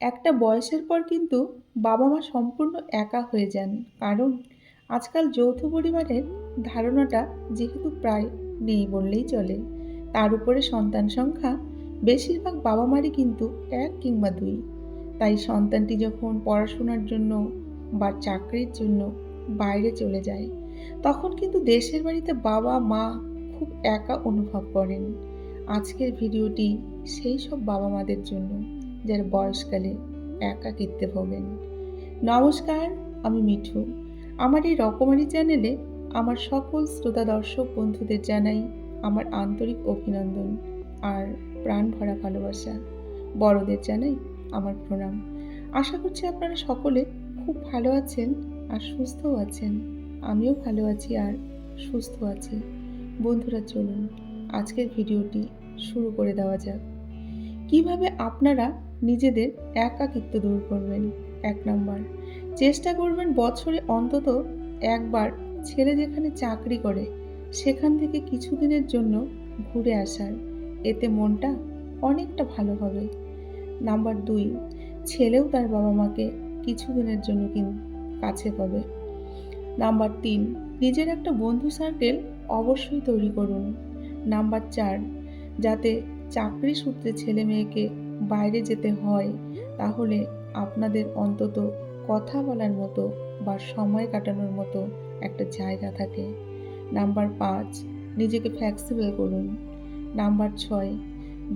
একটা বয়সের পর কিন্তু বাবা মা সম্পূর্ণ একা হয়ে যান। কারণ আজকাল যৌথ পরিবারের ধারণাটা যেহেতু প্রায় নেই বললেই চলে। তার উপরে সন্তান সংখ্যা বেশিরভাগ বাবা মারই কিন্তু এক কিংবা দুই। তাই সন্তানটি যখন পড়াশোনার জন্য বা চাকরির জন্য বাইরে চলে যায়, তখন কিন্তু দেশের বাড়িতে বাবা মা খুব একা অনুভব করেন। আজকের ভিডিওটি সেই সব বাবা মাদের জন্য। যারা বয়সকালে একাকিত্বে ভোগেন। নমস্কার, আমি মিঠু। আমার এই রকমারি চ্যানেলে আমার সকল শ্রোতা দর্শক বন্ধুদের জানাই আমার আন্তরিক অভিনন্দন আর প্রাণ ভরা ভালোবাসা। বড়দের জানাই আমার প্রণাম। আশা করছি আপনারা সকলে খুব ভালো আছেন আর সুস্থও আছেন। আমিও ভালো আছি আর সুস্থ আছি। বন্ধুরা, চলুন আজকের ভিডিওটি শুরু করে দেওয়া যাক। কীভাবে আপনারা নিজেদের একাকিত্ব দূর করবেন। এক নম্বর, চেষ্টা করবেন বছরে অন্তত একবার ছেলে যেখানে চাকরি করে, সেখান থেকে কিছুদিনের জন্য ঘুরে আসার। এতে মনটা অনেকটা ভালো হবে। নাম্বার দুই, ছেলেও তার বাবা মাকে কিছুদিনের জন্য কিন, কাছে পাবে। নাম্বার তিন, নিজের একটা বন্ধু সার্কেল অবশ্যই তৈরি করুন। নাম্বার চার, যাতে চাকরি সূত্রে ছেলে মেয়েকে বাইরে যেতে হয়, তাহলে আপনাদের অন্তত কথা বলার মতো বা সময় কাটানোর মতো একটা জায়গা থাকে। নাম্বার পাঁচ, নিজেকে ফ্লেক্সিবল করুন। নাম্বার ছয়,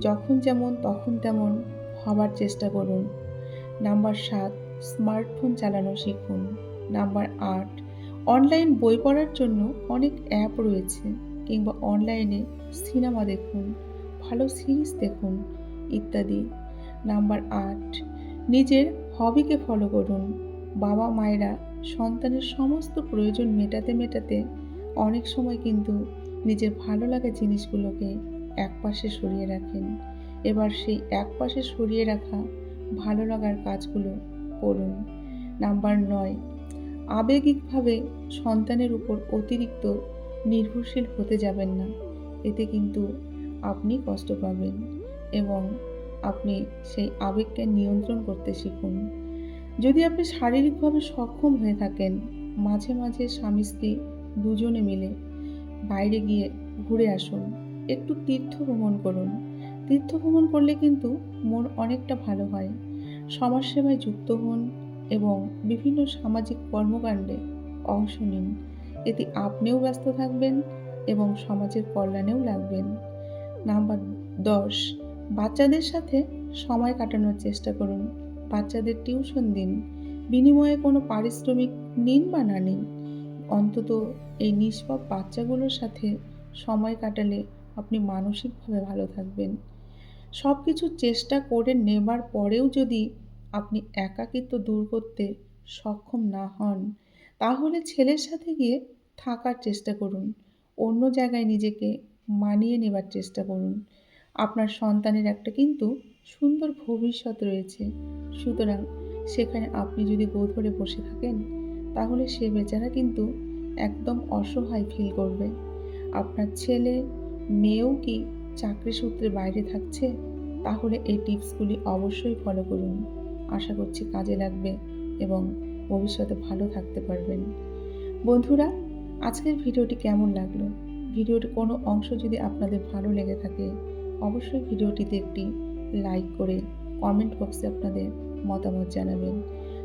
যখন যেমন তখন তেমন হবার চেষ্টা করুন। নাম্বার সাত স্মার্টফোন চালানো শিখুন। নাম্বার আট অনলাইন বই পড়ার জন্য অনেক অ্যাপ রয়েছে কিংবা অনলাইনে সিনেমা দেখুন, ভালো সিরিজ দেখুন ইত্যাদি। নাম্বার আট, নিজের হবিকে ফলো করুন। বাবা মায়েরা সন্তানের সমস্ত প্রয়োজন মেটাতে মেটাতে অনেক সময় কিন্তু নিজের ভালো লাগা জিনিসগুলোকে একপাশে সরিয়ে রাখেন। এবার সেই একপাশে সরিয়ে রাখা ভালো লাগার কাজগুলো করুন। নাম্বার নয়, আবেগিকভাবে সন্তানের উপর অতিরিক্ত নির্ভরশীল হতে যাবেন না। এতে কিন্তু আপনি কষ্ট পাবেন। এবং আপনি সেই আবেগকে নিয়ন্ত্রণ করতে শিখুন। যদি আপনি শারীরিকভাবে সক্ষম হয়ে থাকেন, মাঝে মাঝে স্বামী স্ত্রী দুজনে মিলে বাইরে গিয়ে ঘুরে আসুন, একটু তীর্থ ভ্রমণ করুন। তীর্থ ভ্রমণ করলে কিন্তু মন অনেকটা ভালো হয়। সমাজসেবায় যুক্ত হন এবং বিভিন্ন সামাজিক কর্মকাণ্ডে অংশ নিন। এতে আপনিও ব্যস্ত থাকবেন এবং সমাজের কল্যাণেও লাগবেন। নাম্বার দশ বাচ্চাদের সাথে সময় কাটানোর চেষ্টা করুন। বাচ্চাদের টিউশন দিন। বিনিময়ে কোনো পারিশ্রমিক নিন বা না নিন। অন্তত এই নিষ্পাপ বাচ্চাগুলোর সাথে সময় কাটালে আপনি মানসিকভাবে ভালো থাকবেন। সব কিছু চেষ্টা করে নেবার পরেও যদি আপনি একাকিত্ব দূর করতে সক্ষম না হন, তাহলে ছেলের সাথে গিয়ে থাকার চেষ্টা করুন। অন্য জায়গায় নিজেকে মানিয়ে নেবার চেষ্টা করুন। আপনার সন্তানের একটা কিন্তু সুন্দর ভবিষ্যৎ রয়েছে। সুতরাং সেখানে আপনি যদি গোধরে বসে থাকেন, তাহলে সে বেচারা কিন্তু একদম অসহায় ফিল করবে। আপনার ছেলে, মেয়েও কি চাকরি সূত্রে বাইরে থাকছে? তাহলে এই টিপসগুলি অবশ্যই ফলো করুন। আশা করছি কাজে লাগবে এবং ভবিষ্যতে ভালো থাকতে পারবেন। বন্ধুরা, আজকের ভিডিওটি কেমন লাগল? ভিডিওটি কোনো অংশ যদি আপনাদের ভালো লেগে থাকে অবশ্যই ভিডিওটিতে একটি লাইক করে কমেন্ট বক্সে আপনাদের মতামত জানাবেন।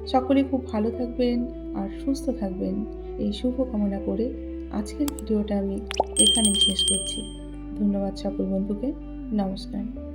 সকলে খুব ভালো থাকবেন আর সুস্থ থাকবেন। এই শুভ কামনা করে আজকের ভিডিওটা আমি এখানেই শেষ করছি। ধন্যবাদ সকল বন্ধুকে। নমস্কার।